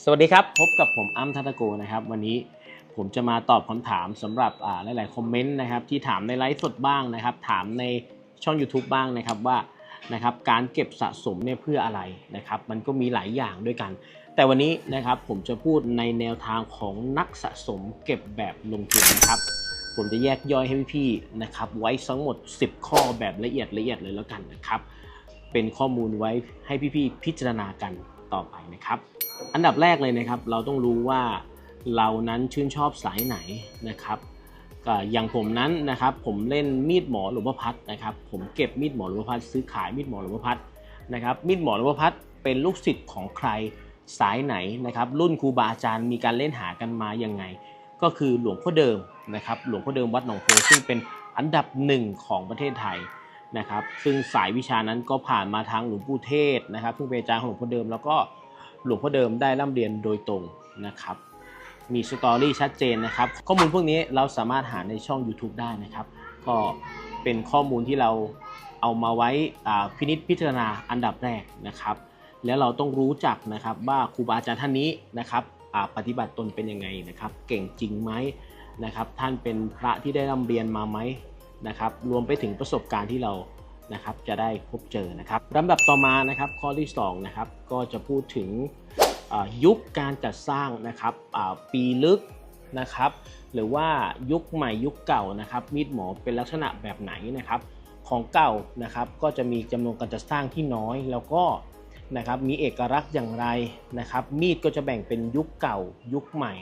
สวัสดีครับ พบกับผมอ้ำทัตโกนะครับ วันนี้ผมจะมาตอบคำถามสำหรับหลาย ๆ คอมเมนต์นะครับที่ถามในไลฟ์สดบ้างนะครับ ถามในช่อง YouTube บ้างนะครับว่านะครับการเก็บสะสมเนี่ยเพื่ออะไรนะครับ มันก็มีหลายอย่างด้วยกัน แต่วันนี้นะครับผมจะพูดในแนวทางของนักสะสมเก็บแบบลงทุนนะครับ ผมจะแยกย่อยให้พี่ๆนะครับ ไว้ทั้งหมด 10 ข้อแบบละเอียดละเอียดเลยแล้วกันนะครับ เป็นข้อมูลไว้ให้พี่ๆพิจารณากัน ต่อไปนะครับ อันดับแรกเลยนะครับ เราต้องรู้ว่าเรานั้นชื่นชอบสายไหนนะครับก็อย่างผมนั้นนะครับผมเล่นมีดหมอหลวงพ่อพัดนะครับผมเก็บมีดหมอหลวงพ่อพัดซื้อขายมีดหมอหลวงพ่อพัดนะครับมีดหมอหลวงพ่อพัดเป็นลูกศิษย์ของใครสายไหนนะครับรุ่นครูบาอาจารย์มีการเล่นหากันมายังไง ก็คือหลวงพ่อเดิมนะครับหลวงพ่อเดิมวัดหนองโพซึ่งเป็นอันดับหนึ่งของประเทศไทย นะครับ ซึ่งสายวิชานั้นก็ผ่านมาทางหลวงปู่เทศนะครับซึ่งเป็นอาจารย์ของหลวงพ่อเดิม แล้วก็หลวงพ่อเดิมได้ร่ำเรียนโดยตรงนะครับ มีสตอรี่ชัดเจนนะครับ ข้อมูลพวกนี้เราสามารถหาในช่อง YouTube ได้นะครับ ก็เป็นข้อมูลที่เราเอามาไว้พินิจพิจารณาอันดับแรกนะครับ แล้วเราต้องรู้จักนะครับว่าครูบาอาจารย์ท่านนี้นะครับปฏิบัติตนเป็นยังไงนะครับ เก่งจริงไหมนะครับ ท่านเป็นพระที่ได้ร่ำเรียนมาไหม นะครับรวมไปถึงประสบการณ์ที่เรานะครับจะได้พบเจอนะครับลำดับต่อมานะครับข้อที่สองนะครับก็จะพูดถึงยุคการจัดสร้างนะครับปีลึกนะครับ หรือว่ายุคใหม่ยุคเก่านะครับมีดหมอเป็นลักษณะแบบไหนนะครับ ของเก่านะครับก็จะมีจำนวนการจัดสร้างที่น้อยแล้วก็นะครับมีเอกลักษณ์อย่างไรนะครับ มีดก็จะแบ่งเป็นยุคเก่ายุคใหม่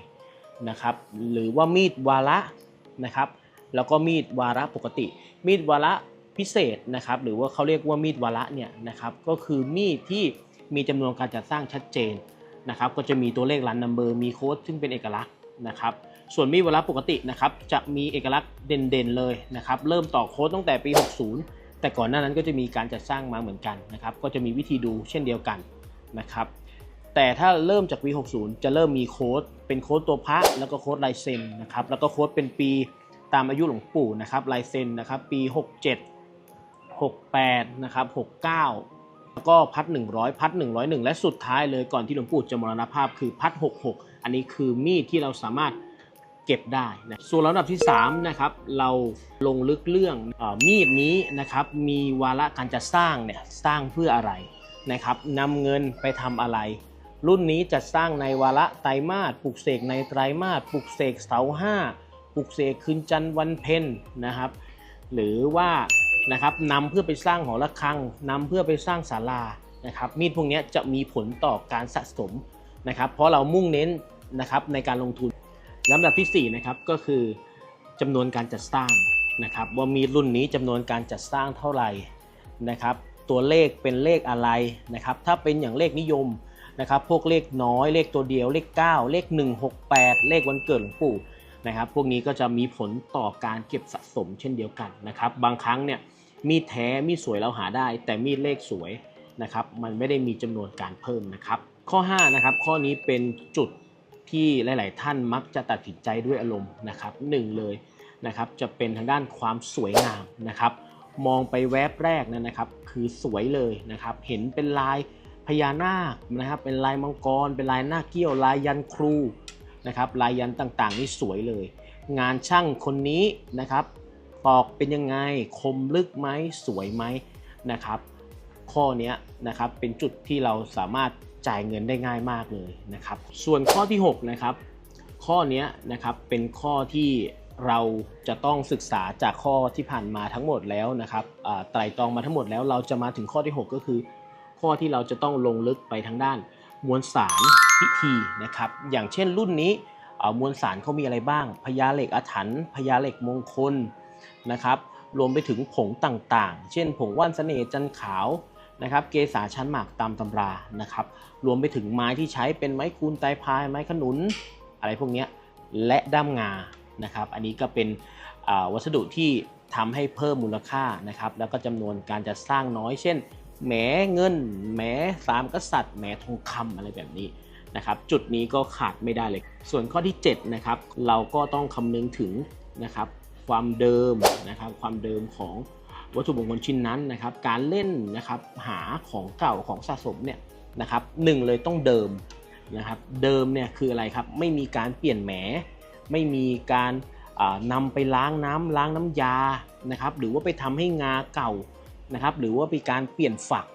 นะครับ หรือว่ามีดวาระนะครับ แล้วก็มีดวาระปกติ มีดวาระพิเศษนะครับ หรือว่าเขาเรียกว่ามีดวาระเนี่ยนะครับ ก็คือมีดที่มีจำนวนการจัดสร้างชัดเจนนะครับ ก็จะมีตัวเลขรันนัมเบอร์มีโค้ดซึ่งเป็นเอกลักษณ์นะครับ ส่วนมีดวาระปกตินะครับจะมีเอกลักษณ์เด่นๆเลยนะครับ เริ่มต่อโค้ดตั้งแต่ปี 60 แต่ก่อนหน้านั้นก็จะมีการจัดสร้างมาเหมือนกันนะครับ ก็จะมีวิธีดูเช่นเดียวกันนะครับแต่ถ้าเริ่มจากปี60 จะเริ่มมีโค้ดเป็นโค้ดตัวพระแล้วก็โค้ดลายเซ็นนะครับ แล้วก็โค้ดเป็นปี ตามอายุหลวงปู่นะครับลายเซ็นนะครับปี 67 68นะครับ69 แล้วก็พัด 100 พัด 101 และสุดท้ายเลยก่อนที่หลวงปู่จะมรณภาพคือพัด 66 อันนี้คือมีดที่เราสามารถเก็บได้นะส่วนลำดับที่3นะครับเราลงลึกเรื่องออมีดนี้นะครับมีวาระการจะสร้างเนี่ยสร้างเพื่ออะไรนะครับนำเงินไปทำอะไร รุ่นนี้จะสร้างในวาระไตรมาสปลุกเสกในไตรมาสปลุกเสกเสาห้า ปลุกเสกคืนจันทร์วันเพ็ญนะครับ หรือว่านะครับนำเพื่อไปสร้างหอระฆังนำเพื่อไปสร้างศาลานะครับ มีดพวกนี้จะมีผลต่อการสะสมนะครับ เพราะเรามุ่งเน้นนะครับในการลงทุนลำดับที่4นะครับก็คือจำนวนการจัดสร้างนะครับ ว่ามีรุ่นนี้จำนวนการจัดสร้างเท่าไหร่นะครับ ตัวเลขเป็นเลขอะไรนะครับ ถ้าเป็นอย่างเลขนิยมนะครับ พวกเลขน้อยเลขตัวเดียวเลข 9 เลข 168 เลขวันเกิดหลวงปู่ นะครับ พวกนี้ก็จะมีผลต่อการเก็บสะสมเช่นเดียวกันนะครับ บางครั้งเนี่ยมีดแท้มีดสวยเราหาได้ แต่มีดเลขสวยนะครับ มันไม่ได้มีจำนวนการเพิ่มนะครับ ข้อ5นะครับข้อนี้เป็นจุดที่หลาย ๆ ท่านมักจะตัดสินใจด้วยอารมณ์นะครับหนึ่งเลยนะครับจะเป็นทางด้านความสวยงามนะครับ มองไปแวบแรกนั่นนะครับ คือสวยเลยนะครับ เห็นเป็นลายพญานาคนะครับ เป็นลายมังกร เป็นลายหน้าเกี้ยวลายยันครู นะครับลายยันต่างๆ นี่สวยเลย งานช่างคนนี้นะครับตอกเป็นยังไงคมลึกไหมสวยไหมนะครับ ข้อนี้นะครับเป็นจุดที่เราสามารถจ่ายเงินได้ง่ายมากเลยนะครับ ส่วนข้อที่6นะครับข้อนี้นะครับเป็นข้อที่เราจะต้องศึกษาจากข้อที่ผ่านมาทั้งหมดแล้วนะครับไตรตรองมาทั้งหมดแล้วเราจะมาถึงข้อที่ 6 ก็คือ ข้อที่เราจะต้องลงลึกไปทางด้านมวลสาร พิธีนะครับอย่างเช่นรุ่นนี้มวลสารเขามีอะไรบ้างพญาเหล็กอาถรรพ์พญาเหล็กมงคลนะครับรวมไปถึงผงต่างๆ เช่น ผงว่านเสน่ห์จันขาวนะครับเกสาชั้นหมากตามตำรานะครับรวมไปถึงไม้ที่ใช้เป็นไม้คูนไตรพายไม้ขนุน อะไรพวกนี้และด้ามงานะครับอันนี้ก็เป็นวัสดุที่ทำให้เพิ่มมูลค่านะครับแล้วก็จำนวนการจะสร้างน้อยเช่นแหมเงินแหมสามกษัตริย์แหมทองคำอะไรแบบนี้ นะครับจุดนี้ก็ขาดไม่ได้เลย ส่วนข้อที่7นะครับเราก็ต้องคำนึงถึงนะครับความเดิมนะครับความเดิมของวัตถุมงคลชิ้นนั้นนะครับ การเล่นนะครับหาของเก่าของสะสมเนี่ยนะครับหนึ่งเลยต้องเดิมนะครับเดิมเนี่ยคืออะไรครับไม่มีการเปลี่ยนแหม ไม่มีการอ่านำไปล้างน้ำล้างน้ำยานะครับหรือว่าไปทำให้งาเก่านะครับหรือว่ามีการเปลี่ยนฝัก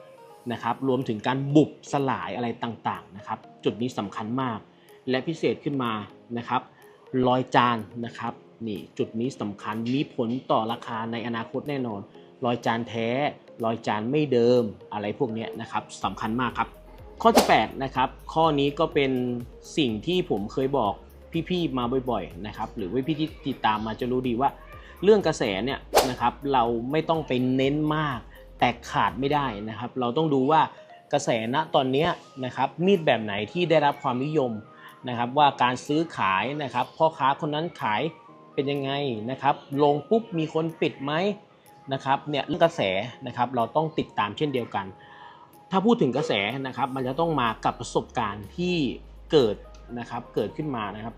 นะครับรวมถึงการบุบสลายอะไรต่างๆนะครับ จุดนี้สำคัญมาก และพิเศษขึ้นมานะครับรอยจานนะครับนี่จุดนี้สำคัญมีผลต่อราคาในอนาคตแน่นอนรอยจานแท้รอยจานไม่เดิมอะไรพวกนี้นะครับสำคัญมากครับ ข้อที่8นะครับข้อนี้ก็เป็นสิ่งที่ผมเคยบอกพี่ๆมาบ่อยๆนะครับหรือว่าพี่ที่ติดตามมาจะรู้ดีว่า เรื่องกระแสเนี่ยนะครับเราไม่ต้องไปเน้นมาก แต่ขาดไม่ได้นะครับ เราต้องดูว่ากระแสณตอนนี้นะครับมีดแบบไหนที่ได้รับความนิยมนะครับ ว่าการซื้อขายนะครับพ่อค้าคนนั้นขายเป็นยังไงนะครับ ลงปุ๊บมีคนปิดไหมนะครับเนี่ยเรื่องกระแสนะครับเราต้องติดตามเช่นเดียวกัน ถ้าพูดถึงกระแสนะครับ มันจะต้องมากับประสบการณ์ที่เกิดนะครับเกิดขึ้นมานะครับ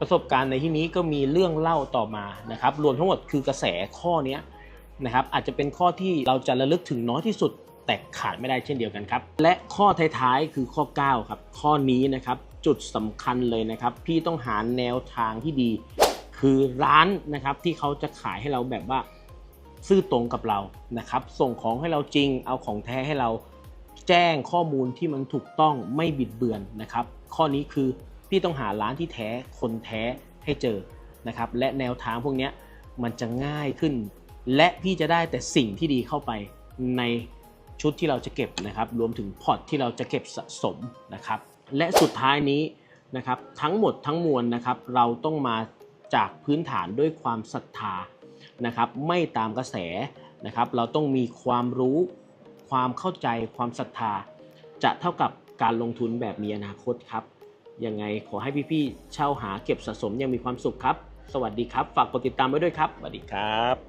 ประสบการณ์ในที่นี้ก็มีเรื่องเล่าต่อมานะครับ รวมทั้งหมดคือกระแสข้อเนี้ นะครับอาจจะเป็นข้อที่เราจะระลึกถึงน้อยที่สุด แต่ขาดไม่ได้เช่นเดียวกันครับ และข้อท้ายๆคือข้อ 9 ครับ ข้อนี้นะครับจุดสำคัญเลยนะครับ พี่ต้องหาแนวทางที่ดี คือร้านนะครับที่เขาจะขายให้เราแบบว่าซื่อตรงกับเรานะครับ ส่งของให้เราจริง เอาของแท้ให้เราแจ้งข้อมูลที่มันถูกต้องไม่บิดเบือนนะครับ ข้อนี้คือพี่ต้องหาร้านที่แท้คนแท้ให้เจอนะครับ และแนวทางพวกนี้มันจะง่ายขึ้น และพี่จะได้แต่สิ่งที่ดีเข้าไปในชุดที่เราจะเก็บนะครับ รวมถึงพอร์ตที่เราจะเก็บสะสมนะครับ และสุดท้ายนี้นะครับทั้งหมดทั้งมวลนะครับ เราต้องมาจากพื้นฐานด้วยความศรัทธานะครับ ไม่ตามกระแสนะครับ เราต้องมีความรู้ ความเข้าใจความศรัทธา จะเท่ากับการลงทุนแบบมีอนาคตครับยังไงขอให้พี่ๆเช่าหาเก็บสะสมยังมีความสุขครับ สวัสดีครับ ฝากกดติดตามไว้ด้วยครับสวัสดีครับ